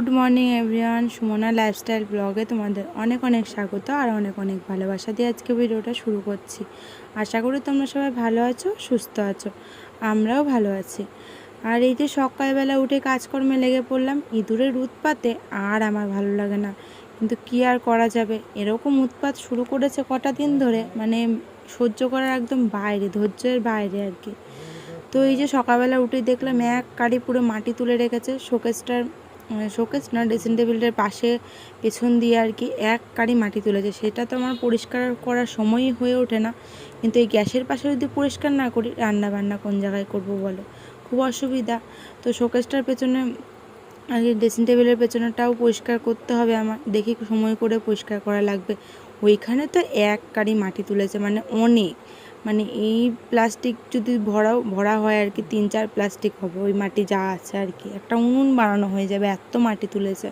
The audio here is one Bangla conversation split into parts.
Good morning, everyone. Sumana lifestyle ব্লগে তোমাদের অনেক অনেক স্বাগত আর অনেক অনেক ভালোবাসা দিয়ে আজকে ভিডিওটা শুরু করছি। আশা করি তোমরা সবাই ভালো আছো, সুস্থ আছো, আমরাও ভালো আছি। আর এই যে সকালবেলা উঠে কাজকর্মে লেগে পড়লাম, ইঁদুরের উৎপাতে আর আমার ভালো লাগে না। কিন্তু কি আর করা যাবে? এরকম উৎপাত শুরু করেছে কটা দিন ধরে মানে সহ্য করার একদম বাইরে, ধৈর্যের বাইরে আর কি। তো এই যে সকালবেলা উঠে দেখলাম এক কারি পুরো মাটি তুলে রেখেছে, শোকেসটার শোকেস না ড্রেসিং টেবিলটার পাশে পেছন দিয়ে আর কি এক কারি মাটি তুলেছে। সেটা তো আমার পরিষ্কার করার সময়ই হয়ে ওঠে না। কিন্তু এই গ্যাসের পাশে যদি পরিষ্কার না করি রান্না বান্না কোন জায়গায় করব বলো? খুব অসুবিধা। তো শোকেসটার পেছনে আগে ড্রেসিং টেবিলের পেছনেটাও পরিষ্কার করতে হবে আমার। দেখি সময় করে পরিষ্কার করা লাগবে। ওইখানে তো এক কারি মাটি তুলেছে মানে অনেক। মানে এই প্লাস্টিক যদি ভরাও, ভরা হয় আর কি, তিন চার প্লাস্টিক হবে, ওই মাটি যা আছে আর কি। একটা উনুন বানানো হয়ে যাবে, এত মাটি তুলেছে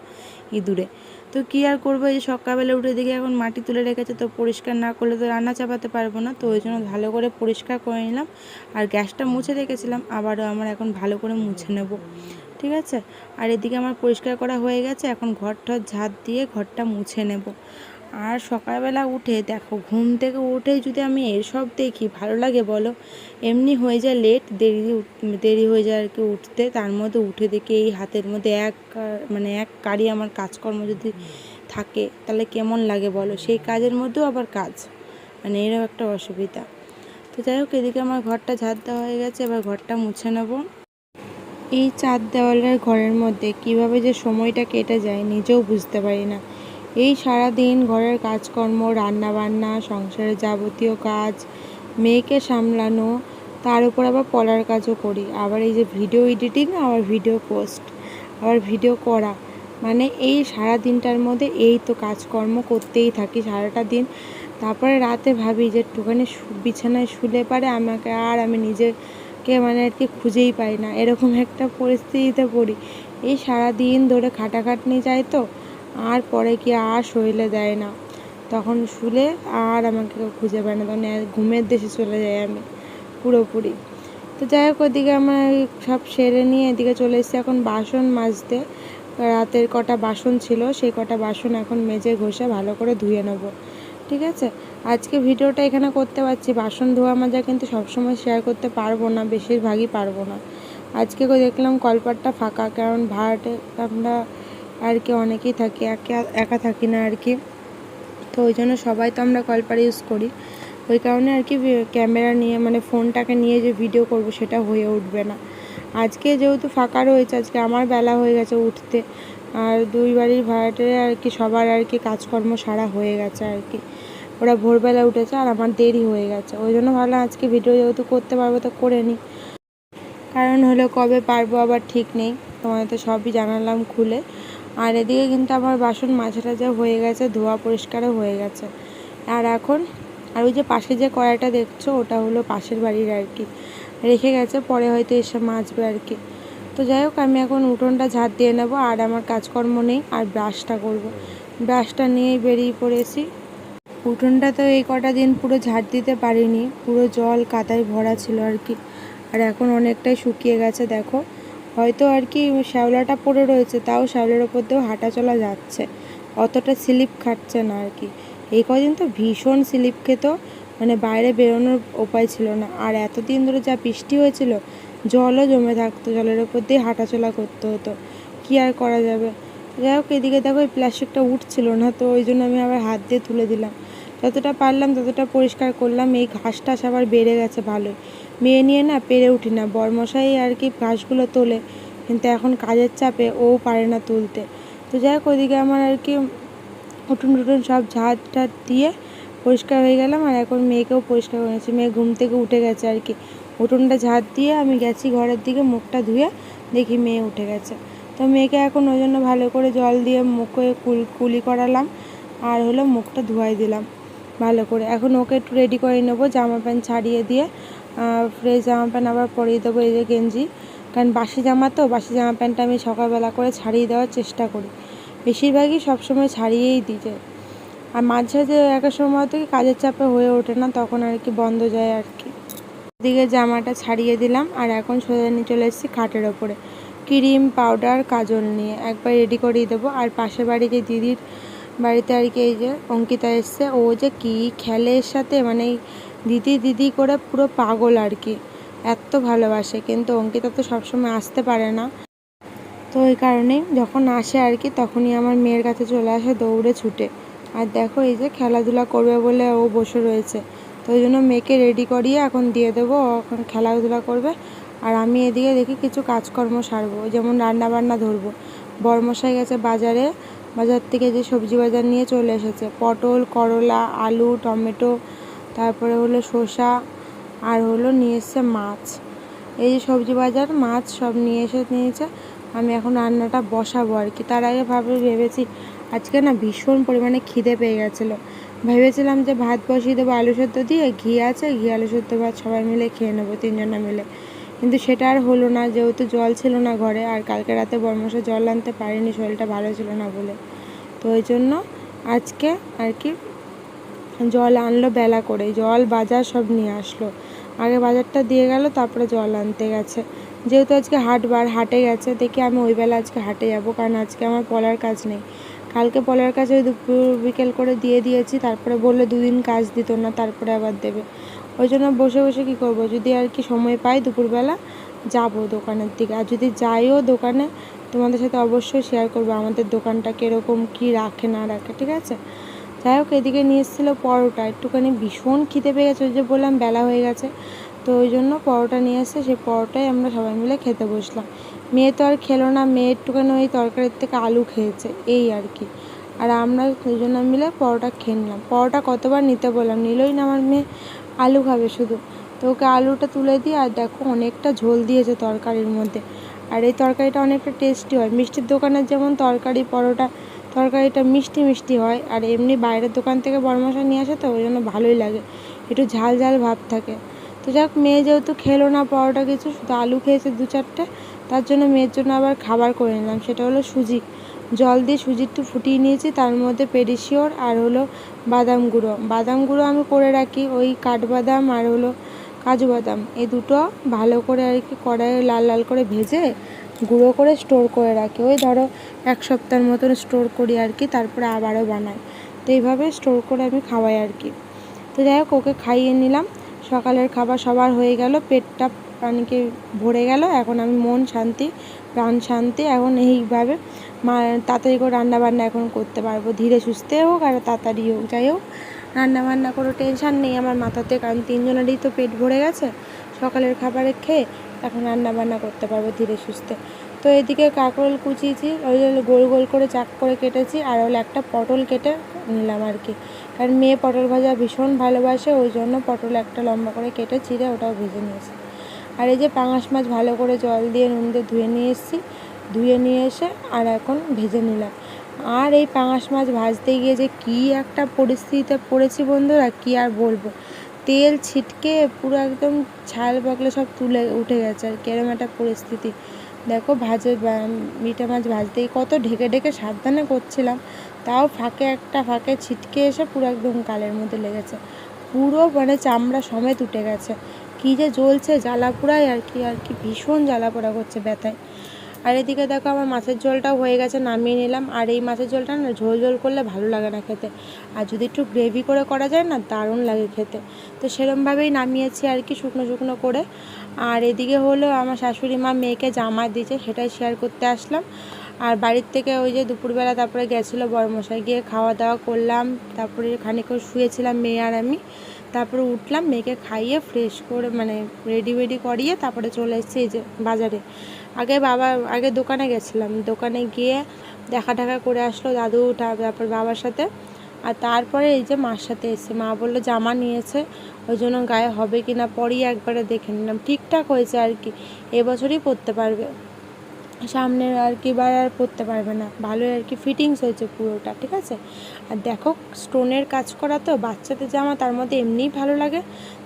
ইঁদুরে। তো কী আর করব, এই যে সকালবেলা উঠে দেখি এখন মাটি তুলে রেখেছে, তো পরিষ্কার না করলে তো রান্না চাপাতে পারব না। তো ওই জন্য ভালো করে পরিষ্কার করে নিলাম আর গ্যাসটা মুছে রেখেছিলাম, আবারও আমার এখন ভালো করে মুছে নেব। ঠিক আছে? আর এদিকে আমার পরিষ্কার করা হয়ে গেছে, এখন ঘর টর ঝাঁট দিয়ে ঘরটা মুছে নেব। আর সকালবেলা উঠে দেখো, ঘুম থেকে উঠেই যদি আমি এসব দেখি, ভালো লাগে বলো? এমনি হয়ে যায় লেট দেরি দেরি হয়ে যায় আর কি উঠতে। তার মধ্যে উঠে দেখি এই হাতের মধ্যে এক মানে এক কারি আমার কাজকর্ম যদি থাকে, তাহলে কেমন লাগে বলো? সেই কাজের মধ্যেও আবার কাজ মানে এরকম একটা অসুবিধা। তো যাই হোক, এদিকে আমার ঘরটা ঝাড় দেওয়া হয়ে গেছে, এবার ঘরটা মুছে নেব। এই চার দেওয়ালের ঘরের মধ্যে কীভাবে যে সময়টা কেটে যায় নিজেও বুঝতে পারি না। এই সারা দিন ঘরের কাজকর্ম রান্না বান্না সংসারের যাবতীয় কাজ, মেয়েকে সামলানো, তার উপর আবার পড়ার কাজও করি। আবার এই যে ভিডিও এডিটিং আবার ভিডিও পোস্ট আবার ভিডিও করা। মানে এই সারা দিনটার মধ্যে এই তো কাজকর্ম করতেই থাকি সারাটা দিন। তারপরে রাতে ভাবি যে একটুখানি বিছানায় শুলে পারে আমাকে আর আমি নিজেকে মানে আর কি খুঁজেই পাই না। এরকম একটা পরিস্থিতিতে পড়ি। এই সারা দিন ধরে খাটাখাটনি যায় তো। আর পরে কি আর শরীরে দেয় না। তখন শুলে আর আমাকে কেউ খুঁজে পায় না। তখন ঘুমের দেশে চলে যাই আমি পুরোপুরি। তো যাই হোক ওদিকে আমার সব সেরে নিয়ে এদিকে চলে এসেছি। এখন বাসন মাজতে রাতের কটা বাসন ছিল, সেই কটা বাসন এখন মেজে ঘষে ভালো করে ধুয়ে নেব। ঠিক আছে? আজকে ভিডিওটা এখানে করতে পারছি। বাসন ধোয়া মাজা কিন্তু সবসময় শেয়ার করতে পারব না, বেশিরভাগই পারব না। আজকে দেখলাম কলপাটটা ফাঁকা, কারণ ভাড়াটে আমরা আর কি অনেকেই থাকি, একা একা থাকি না আর কি। তো ওই জন্য সবাই তো আমরা কলপার ইউজ করি। ওই কারণে আর কি ক্যামেরা নিয়ে মানে ফোনটাকে নিয়ে যে ভিডিও করব সেটা হয়ে উঠবে না। আজকে যেহেতু ফাঁকা রয়েছে, আজকে আমার বেলা হয়ে গেছে উঠতে। আর দুই বাড়ির ভাড়াটে আর কি সবার আর কি কাজকর্ম সারা হয়ে গেছে আর কি। ওরা ভোরবেলা উঠেছে আর আমার দেরি হয়ে গেছে। ওই জন্য ভাবলাম আজকে ভিডিও যেহেতু করতে পারব তো করে নিই। কারণ হলো কবে পারব আবার ঠিক নেই। তোমাদের তো সবই জানালাম খুলে। আর এদিকে কিন্তু আমার বাসন মাঝে টাঝা হয়ে গেছে, ধোয়া পরিষ্কারও হয়ে গেছে। আর এখন, আর ওই যে পাশে যে কড়াইটা দেখছ, ওটা হলো পাশের বাড়ির আর কি। রেখে গেছে, পরে হয়তো এসে মাজবে আর কি। তো যাই হোক, আমি এখন উঠোনটা ঝাঁট দিয়ে নেব, আর আমার কাজকর্ম নেই, আর ব্রাশটা করব। ব্রাশটা নিয়েই বেরিয়ে পড়েছি। উঠোনটা তো এই কটা দিন পুরো ঝাড় দিতে পারিনি, পুরো জল কাদায় ভরা ছিল আর কি। আর এখন অনেকটাই শুকিয়ে গেছে, দেখো। হয়তো আর কি শ্যাওলাটা পড়ে রয়েছে, তাও শ্যাওলার ওপর দিয়েও হাঁটা চলা যাচ্ছে। অতটা স্লিপ খাটছে না আর কি। এই কদিন তো ভীষণ স্লিপ খেত মানে বাইরে বেরোনোর উপায় ছিল না। আর এতদিন ধরে যা বৃষ্টি হয়েছিল, জলও জমে থাকতো, জলের ওপর দিয়ে হাঁটাচলা করতে হতো। কি আর করা যাবে? যাই হোক, এদিকে দেখো এই প্লাস্টিকটা উঠছিল না, তো ওই জন্য আমি আবার হাত দিয়ে তুলে দিলাম। যতটা পারলাম ততটা পরিষ্কার করলাম, এই ঘাস টাস আবার বেড়ে গেছে ভালোই। মেয়ে নিয়ে না পেরে উঠি না। বরমশাই আর কি ঘাসগুলো তোলে, কিন্তু এখন কাজের চাপে ও পারে না তুলতে। তো যাই হোক, ওইদিকে আমার আর কি উঠুন টুটুন সব ঝাঁট টাট দিয়ে পরিষ্কার হয়ে গেলাম, আর এখন মেয়েকেও পরিষ্কার করে নিয়েছি। মেয়ে ঘুম থেকে উঠে গেছে আর কি। উঠোনটা ঝাঁট দিয়ে আমি গেছি ঘরের দিকে, মুখটা ধুয়ে দেখি মেয়ে উঠে গেছে। তো মেয়েকে এখন ওই জন্য ভালো করে জল দিয়ে মুখে কুল, কুলি করালাম, আর হলো মুখটা ধোয়াই দিলাম ভালো করে। এখন ওকে একটু রেডি করে নেব, জামা প্যান্ট ছাড়িয়ে দিয়ে ফ্রেশ জামা প্যান্ট আবার পরিয়ে দেবো এই যে গেঞ্জি। কারণ বাসি জামা তো, বাসি জামা প্যান্টটা আমি সকালবেলা করে ছাড়িয়ে দেওয়ার চেষ্টা করি। বেশিরভাগই সবসময় ছাড়িয়েই যে। আর মাঝে যে একটা সময় থেকে কাজের চাপে হয়ে ওঠে না, তখন আর কি বন্ধ যায় আর কি। দিকে জামাটা ছাড়িয়ে দিলাম, আর এখন সোজা নিয়ে চলে এসেছি খাটের ওপরে। ক্রিম, পাউডার, কাজল নিয়ে একবার রেডি করিয়ে দেবো। আর পাশের বাড়ি যে দিদির বাড়িতে আর কি এই যে অঙ্কিতা এসছে, ও যে কি খেলে এর সাথে মানে দিদি দিদি করে পুরো পাগল আর কি। এত ভালোবাসে, কিন্তু অঙ্কিতা তো সবসময় আসতে পারে না। তো ওই কারণেই যখন আসে আর কি, তখনই আমার মেয়ের কাছে চলে আসে দৌড়ে ছুটে। আর দেখো এই যে খেলাধুলা করবে বলে ও বসে রয়েছে। তো ওই জন্য মেয়েকে রেডি করিয়ে এখন দিয়ে দেবো এখন খেলাধুলা করবে। আর আমি এদিকে দেখি কিছু কাজকর্ম সারবো যেমন রান্না বান্না ধরবো। বরমশাই গেছে বাজারে, বাজার থেকে যে সবজি বাজার নিয়ে চলে এসেছে। পটল, করলা, আলু, টমেটো তারপরে হলো শসা আর হলো নিয়ে এসছে মাছ। এই যে সবজি বাজার, মাছ সব নিয়ে এসে নিয়েছে। আমি এখন রান্নাটা বসাবো আর কি। তার আগে ভাবে, ভেবেছি আজকে না ভীষণ পরিমাণে খিদে পেয়ে গেছিল। ভেবেছিলাম যে ভাত বসিয়ে দেবো, আলু সেদ্ধ দিয়ে, ঘি আছে, ঘি, আলু সেদ্ধ ভাত সবাই মিলে খেয়ে নেব, তিনজনা মিলে। কিন্তু সেটা আর হলো না, যেহেতু জল ছিল না ঘরে, আর কালকে রাতে বর্মশা জল আনতে পারিনি, শরীরটা ভালো ছিল না বলে। তো ওই জন্য আজকে আর কি জল আনলো বেলা করে। জল, বাজার সব নিয়ে আসলো। আগে বাজারটা দিয়ে গেল, তারপরে জল আনতে গেছে। যেহেতু আজকে হাটবার হাটে গেছে, দেখি আমি ওই বেলা আজকে হাটে যাব, কারণ আজকে আমার পলার কাজ নেই। কালকে পলার কাজ ওই দুপুর বিকেল করে দিয়ে দিয়েছি, তারপরে বললে দুদিন কাজ দিত না, তারপরে আবার দেবে। ওই জন্য বসে বসে কী করব? যদি আর কি সময় পাই দুপুরবেলা, যাব দোকানের দিকে। আর যদি যাইও দোকানে, তোমাদের সাথে অবশ্যই শেয়ার করব, আমাদের দোকানটা কীরকম, কী রাখে, না রাখে, ঠিক আছে? যাই হোক, এদিকে নিয়ে এসেছিল পরোটা। একটুখানি ভীষণ খিদে পেয়ে গেছে, ওই যে বললাম, বেলা হয়ে গেছে। তো ওই জন্য পরোটা নিয়ে এসে সেই পরোটাই আমরা সবাই মিলে খেতে বসলাম। মেয়ে তো আর খেলো না, মেয়ে একটুখানি ওই তরকারির থেকে আলু খেয়েছে, এই আর কি। আর আমরা দুজনে মিলে পরোটা খেয়ে নিলাম। পরোটা কতবার নিতে বললাম, নিলই না আমার মেয়ে, আলু খাবে শুধু। তো ওকে আলুটা তুলে দিই, আর দেখো অনেকটা ঝোল দিয়েছে তরকারির মধ্যে। আর এই তরকারিটা অনেকটা টেস্টি হয়। মিষ্টির দোকানের যেমন তরকারি, পরোটা তরকারিটা মিষ্টি মিষ্টি হয় আর এমনি বাইরের দোকান থেকে বড়মশা নিয়ে আসে তো, ওই জন্য ভালোই লাগে। একটু ঝাল ঝাল ভাব থাকে। তো যাক, মেয়ে যেহেতু খেলো না পরোটা কিছু, শুধু আলু খেয়েছে দু চারটে, তার জন্য মেয়ের জন্য আবার খাবার করে নিলাম। সেটা হলো সুজি। জল দিয়ে সুজি একটু ফুটিয়ে নিয়েছি, তার মধ্যে পেডিশিওর আর হলো বাদাম গুঁড়ো। বাদাম গুঁড়ো আমি করে রাখি, ওই কাঠবাদাম আর হলো কাজু বাদাম। এই দুটো ভালো করে আর কি কড়াইয়ে লাল লাল করে ভেজে গুঁড়ো করে স্টোর করে রাখি। ওই ধরো এক সপ্তাহের মতন স্টোর করি আর কি, তারপরে আবারও বানাই। তো এইভাবে স্টোর করে আমি খাওয়াই আর কি। তো যাই হোক, ওকে খাইয়ে নিলাম। সকালের খাবার সবার হয়ে গেল, পেটটা প্রাণীকে ভরে গেল। এখন আমি মন শান্তি, প্রাণ শান্তি। এখন এইভাবে মা, তাড়াতাড়ি করে রান্নাবান্না এখন করতে পারব। ধীরে সুস্থে হোক আর তাড়াতাড়ি হোক, যাই হোক। রান্নাবান্না কোনো টেনশান নেই। আমার মাথাতে কারণ তিনজনেরই তো পেট ভরে গেছে। সকালের খাবারে খেয়ে এখন রান্না বান্না করতে পারব ধীরে সুস্থে। তো এদিকে কাঁকরোল কুচিয়েছি, ওই গোল গোল করে চাক করে কেটেছি, আর হলো একটা পটল কেটে নিলাম আর কি। কারণ মেয়ে পটল ভাজা ভীষণ ভালোবাসে, ওই জন্য পটল একটা লম্বা করে কেটে চিড়ে ওটাও ভেজে নিয়েছি। আর এই যে পাঙাশ মাছ ভালো করে জল দিয়ে নুন দিয়ে ধুয়ে নিয়ে এসেছি, ধুয়ে নিয়ে এসে আর এখন ভেজে নিলাম। আর এই পাঙাশ মাছ ভাজতে গিয়ে যে কী একটা পরিস্থিতিতে পড়েছি বন্ধুরা, কী আর বলব? তেল ছিটকে পুরো একদম ছাল পাকলে সব তুলে উঠে গেছে আর কেরম একটা পরিস্থিতি। দেখো ভাজে মিঠা মাছ ভাজতেই কত ঢেকে ঢেকে সাবধানে করছিলাম, তাও ফাঁকে একটা ফাঁকে ছিটকে এসে পুরো একদম কালের মধ্যে লেগেছে। পুরো মানে চামড়া সমেত উঠে গেছে। কী যে জ্বলছে জ্বালা পোড়ায় আর কি আর কি ভীষণ জ্বালা পোড়া করছে ব্যথায়। আর এদিকে দেখো আমার মাছের ঝোলটাও হয়ে গেছে, নামিয়ে নিলাম। আর এই মাছের ঝোলটা না ঝোল ঝোল করলে ভালো লাগে না খেতে। আর যদি একটু গ্রেভি করে করা যায় না, দারুণ লাগে খেতে। তো সেরমভাবেই নামিয়েছি আর কি শুকনো শুকনো করে। আর এদিকে হলো আমার শাশুড়ি মা মেয়েকে জামা দিয়েছে, সেটাই শেয়ার করতে আসলাম। আর বাড়ির থেকে ওই যে দুপুরবেলা তারপরে গেছিল বড়মশাই গিয়ে খাওয়া দাওয়া করলাম। তারপরে খানিকক্ষণ শুয়েছিলাম মেয়ে আর আমি। তারপরে উঠলাম, মেয়েকে খাইয়ে ফ্রেশ করে মানে রেডি ওয়েডি করিয়ে তারপরে চলে এসেছি এই যে বাজারে। আগে বাবা, আগে দোকানে গেছিলাম। দোকানে গিয়ে দেখা টাকা করে আসলো দাদু তারপর বাবার সাথে। আর তারপরে এই যে মার সাথে এসে মা বলল জামা নিয়েছে, ওই জন্য গায়ে হবে কি না পরই একবারে দেখে নিলাম। ঠিকঠাক হয়েছে আর কি। এবছরই পরতে পারবে। সামনের আর কি বার আর পরতে পারবে না। ভালোই আর কি ফিটিংস হয়েছে পুরোটা, ঠিক আছে? আর দেখো স্টোনের কাজ করা তো, বাচ্চাদের জামা তার মধ্যে এমনিই ভালো লাগে।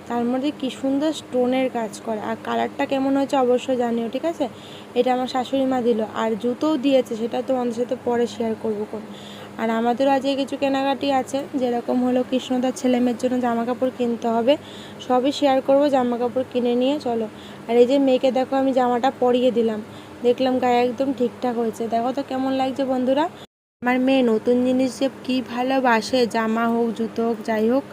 তার মধ্যে কী সুন্দর স্টোনের কাজ করা। আর কালারটা কেমন হয়েছে অবশ্যই জানিও, ঠিক আছে? এটা আমার শাশুড়ি মা দিল, আর জুতোও দিয়েছে, সেটা তোমাদের সাথে পরে শেয়ার করব কোন আর আমাদেরও আজকে কিছু কেনাকাটি আছে, যেরকম হলো কৃষ্ণদার ছেলে মেয়ের জন্য জামা কাপড় কিনতে হবে। সবই শেয়ার করব জামা কাপড় কিনে নিয়ে চলো। আর এই যে মেয়েকে দেখো, আমি জামাটা পরিয়ে দিলাম। দেখলাম গায়ে একদম ঠিকঠাক হয়েছে। দেখো তো কেমন লাগছে বন্ধুরা। আমার মেয়ে নতুন জিনিস যে কী ভালোবাসে, জামা হোক, জুতো হোক, যাই হোক,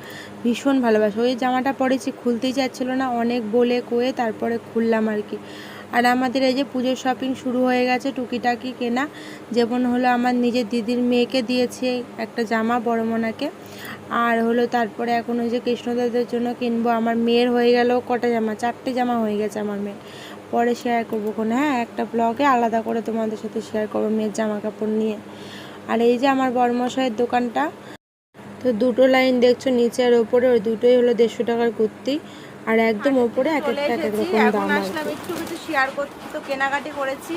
ভীষণ ভালোবাসে। ওই জামাটা পরেছি, খুলতেই যাচ্ছিল না, অনেক বলে কয়ে তারপরে খুললাম আর কি। আর আমাদের এই যে পুজোর শপিং শুরু হয়ে গেছে টুকিটাকি কেনা, যেমন হলো আমার নিজের দিদির মেয়েকে দিয়েছে একটা জামা বড় মোনাকে, আর হলো তারপরে এখন ওই যে কৃষ্ণদাদের জন্য কিনবো, আমার মেয়ের হয়ে গেল কটা জামা, চারটে জামা হয়ে গেছে আমার মেয়ের। পরে শেয়ার করব কোনো হ্যাঁ একটা ব্লগে আলাদা করে তোমাদের সাথে শেয়ার করব মেয়ের জামা কাপড় নিয়ে। আর এই যে আমার বড়মশাইয়ের দোকানটা তো দুটো লাইন দেখছ নিচে আর ওপরে ওই দুটোই হলো দেড়শো টাকার কুর্তি। আর একদম ওপরে এক একটা এক এক রকম দাম আসলাম একটু কিছু শেয়ার করতে। তো কেনাকাটি করেছি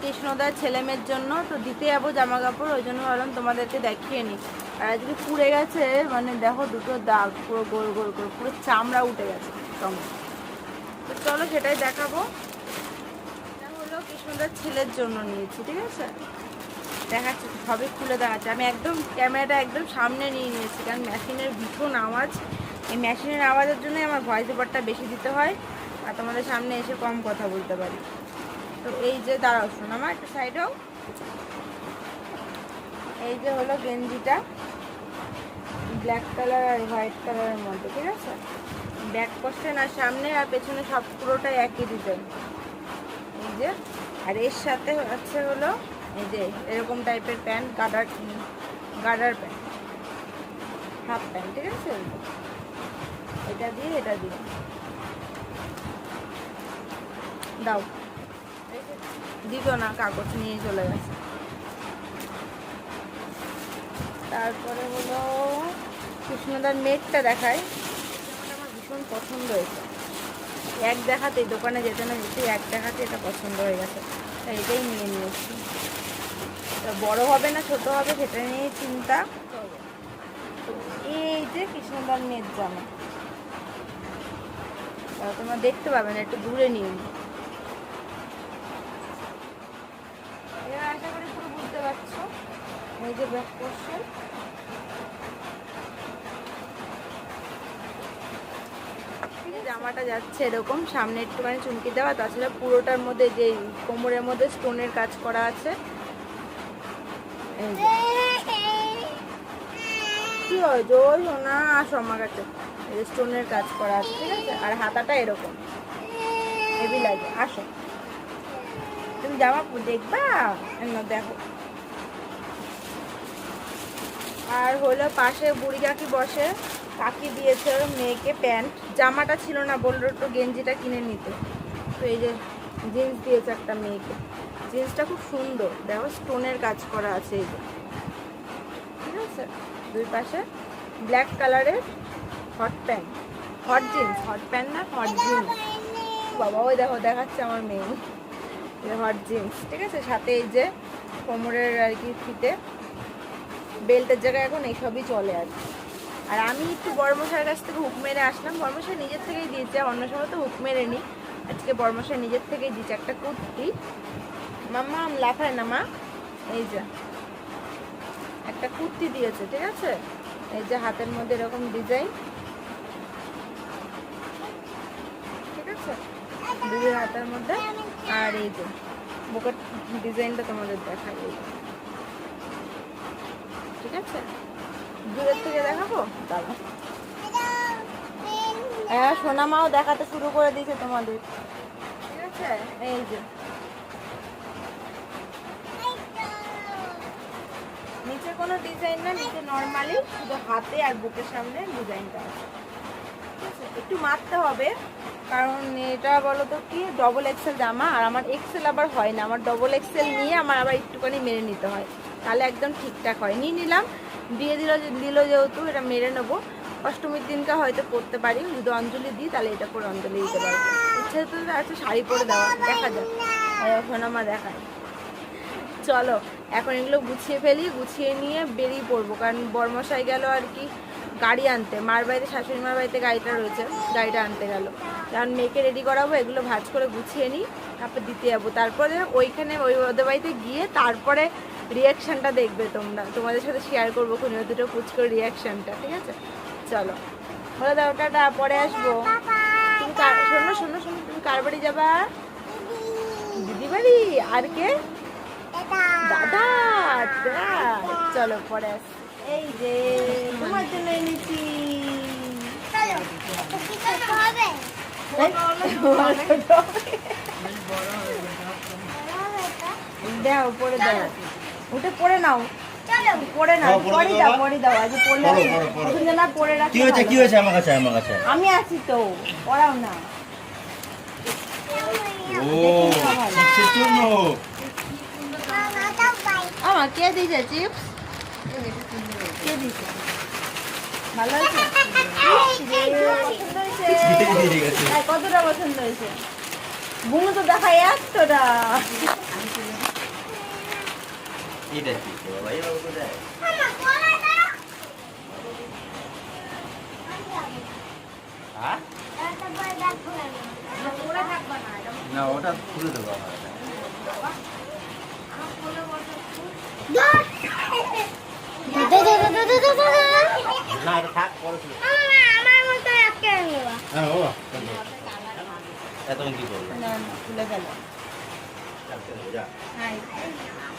কৃষ্ণদার ছেলেমেয়ের জন্য। তো দিতে যাব জামা কাপড় ওই জন্য ভাবলাম তোমাদেরকে দেখিয়ে নিই আর আজকে পুড়ে গেছে মানে দেখো দুটো দাগ পুরো গোল গোল করে পুরো চামড়া উঠে গেছে টমেটো তো চলো সেটাই দেখাবো। এটা হলো কৃষ্ণদার ছেলের জন্য নিয়েছি, ঠিক আছে? দেখাচ্ছি, সবই খুলে দেখাচ্ছে। আমি একদম ক্যামেরাটা একদম সামনে নিয়ে নিয়েছি, কারণ মেশিনের ভীষণ আওয়াজ। এই মেশিনের আওয়াজের জন্যই আমার ভয়েস ওভারটা বেশি দিতে হয়, আর তোমাদের সামনে এসে কম কথা বলতে পারি। তো এই যে, দাঁড়াও শোনো আমার একটা সাইডেও এই যে হলো গেঞ্জিটা ব্ল্যাক কালার আর হোয়াইট কালারের মধ্যে, ঠিক আছে? ব্যাক পোর্শন আর সামনে আর পেছনে সব পুরোটাই একই ডিজাইন এই যে, আর এর সাথে আছে হলো, এই যে এরকম টাইপের pant garter garter pant half pant ঠিক আছে? এটা দিয়ে এটা দিয়ে। দাও। দিল না, কাগজ নিয়ে চলে গেছে। তারপরে হলো, কৃষ্ণদার নেটটা দেখায় ভীষণ পছন্দ হয়েছে। এক দেখাতেই দোকানে যেতে না যেতে এক দেখাতে এটা পছন্দ হয়ে গেছে। তাই এটাই নিয়ে নিয়েছি। তা বড় হবে না, ছোট হবে, সেটা নিয়ে চিন্তা। এই যে কৃষ্ণদার নেট জামা। তোমরা দেখতে পাবে না, একটু দূরে নিয়ে নিই এবার আশা করি পুরো বুঝতে পারছ। এই যে ব্যাক পোর্শন জামাটা যাচ্ছে এরকম, সামনে একটুখানি চুমকি দেওয়া, তাছাড়া পুরোটার মধ্যে যে কোমরের মধ্যে স্টোনের কাজ করা আছে। কি হয়েছে? ওই না আসো আমার কাছে। স্টোনের কাজ করা আছে, ঠিক আছে? আর হাতাটা এরকম। হেভি লাগে। আসো। তুমি জামা দেখবা? দেখো। আর হলো পাশে বুড়ি কাকি বসে? কাকি দিয়েছে মেয়েকে প্যান্ট। জামাটা ছিল না, বলল একটু গেঞ্জিটা কিনে নিতে। তো এই যে জিন্স দিয়েছে একটা মেয়েকে। জিন্সটা খুব সুন্দর। দেখো, স্টোনের কাজ করা আছে এই যে। ঠিক আছে? দুই পাশে ব্ল্যাক কালারের hot pant. Hot jeans, hot pant না, হট জিন্স। বাবা, ওই দেখো, দেখাচ্ছে আমার মেয়ে। হট জিন্স, ঠিক আছে? সাথে এই যে কোমরের আর কি ফিতে। বেল্টের জায়গায় এখন এইসবই চলে আর কি। আর আমি একটু বর্মশাইয়ের কাছ থেকে হুক মেরে আসলাম। বর্মশাই নিজের থেকেই দিয়েছে, অন্য সময় তো হুক মেরে নি আজকে বর্মশাই নিজের থেকেই দিয়েছে একটা কুর্তি। মাম্মা লাফায় না মা। এই যে, একটা কুর্তি দিয়েছে, ঠিক আছে? এই যে হাতের মধ্যে এরকম ডিজাইন। ঠিক আছে? দুই হাতের মধ্যে। আর এই যে, বুকের ডিজাইনটা তোমাদের যে। ঠিক আছে? দূরের থেকে দেখাবো? দাঁড়া হ্যাঁ সোনা মাও দেখাতে শুরু করে দিয়েছে তোমাদের। ঠিক আছে? এই যে। নিচে কোনো ডিজাইন না নিচে নর্মালি শুধু হাতে আর বুকের সামনে ডিজাইনটা আছে। একটু মারতে হবে কারণ এটা বলো তো কি ডবল এক্সেল জামা আর আমার এক্সেল আবার হয় না। আমার ডবল এক্সেল নিয়ে আমার আবার একটুখানি মেরে নিতে হয়। তাহলে একদম ঠিকঠাক হয়। নিয়ে নিলাম। দিয়ে দিল দিল যেহেতু, এটা মেরে নেব। অষ্টমীর দিনটা হয়তো পরতে পারি যদি অঞ্জলি দিই, তাহলে এটা পরে অঞ্জলি দিতে পারব। ইচ্ছে তো আছে শাড়ি পরে দেওয়া, দেখা যাক। এখন আমার দেখায়। চলো, এখন এগুলো গুছিয়ে ফেলি, গুছিয়ে নিয়ে বেরিয়ে পড়ব। কারণ বর্মশাই গেল আর কি গাড়ি আনতে। মার বাড়িতে শাশুড়ি মার বাড়িতে গাড়িটা রয়েছে, গাড়িটা আনতে গেল। কারণ মেয়েকে রেডি করাবো, এগুলো ভাজ করে গুছিয়ে নিই, তারপর দিতে যাব। তারপরে ওইখানে ওই ওদের বাড়িতে গিয়ে তারপরে রিয়াকশানটা দেখবে তোমরা। তোমাদের সাথে শেয়ার করব ওই দুটো পুচকোর রিয়াকশানটা ঠিক আছে? চলো। বলে দাও, টাটা, পরে আসব। তুমি শোনো শোনো শোনো, তুমি কার বাড়ি যাবা? দিদি বাড়ি? আর কে? দাদা চলো, পরে আস এই যে, তোমার জন্য এনেছি। দাও, পরে দাও। ওটা পরে নাও পরে নাও হ্যাঁ, পরে দাও দাও পরে দাও আজ পড়লে পরো, পরো, পরো। প্রথম জানা পরে রাখো কি হয়েছে কি হয়েছে আমার কাছে আমার কাছে আমি আছি তো পড়াও না ও কিসের জন্য আমার কে দিয়েছে চিপস কে দিয়েছে ভালো আছে পছন্দ হয়েছে হ্যাঁ, কতটা পছন্দ হয়েছে বুনু তো দেখায় একশোটা এটা কি বাবা হ্যাঁ না ওটা খুলে দেবো না এটা থাক পরে হ্যাঁ বাবা এতক্ষণ কি করব না, খুলে গেল যা ঢিলা হচ্ছে নাকি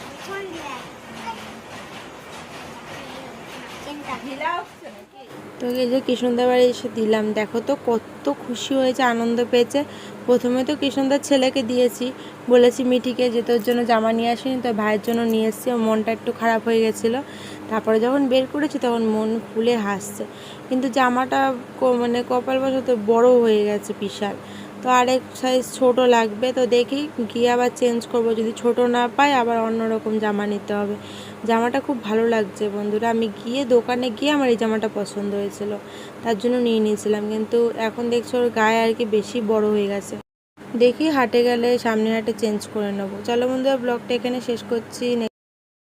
তো এই যে কৃষ্ণদার বাড়ি এসে দিলাম, দেখো তো কত খুশি হয়েছে, আনন্দ পেয়েছে। প্রথমে তো কৃষ্ণদার ছেলেকে দিয়েছি, বলেছি মিঠিকে যে তোর জন্য জামা নিয়ে আসিনি তো ভাইয়ের জন্য নিয়ে এসেছি মনটা একটু খারাপ হয়ে গেছিল। তারপরে যখন বের করেছি, তখন মন ফুলে হাসছে। কিন্তু জামাটা মানে কপাল বশত বড় হয়ে গেছে বিশাল। তো আরেক সাইজ ছোট লাগবে, তো দেখি গিয়ে আবার চেঞ্জ করব। যদি ছোট না পাই আবার অন্য রকম জামা নিতে হবে। জামাটা খুব ভালো লাগছে বন্ধুরা। আমি গিয়ে দোকানে গিয়ে আমার এই জামাটা পছন্দ হয়েছিল। তার জন্য নিয়ে নিয়েছিলাম। কিন্তু এখন দেখছি ওর গায়ে আর কি বেশি বড় হয়ে গেছে। দেখি হাটে গেলে সামনে হাটে চেঞ্জ করে নেব। চলো বন্ধুরা ব্লগটা এখানে শেষ করছি।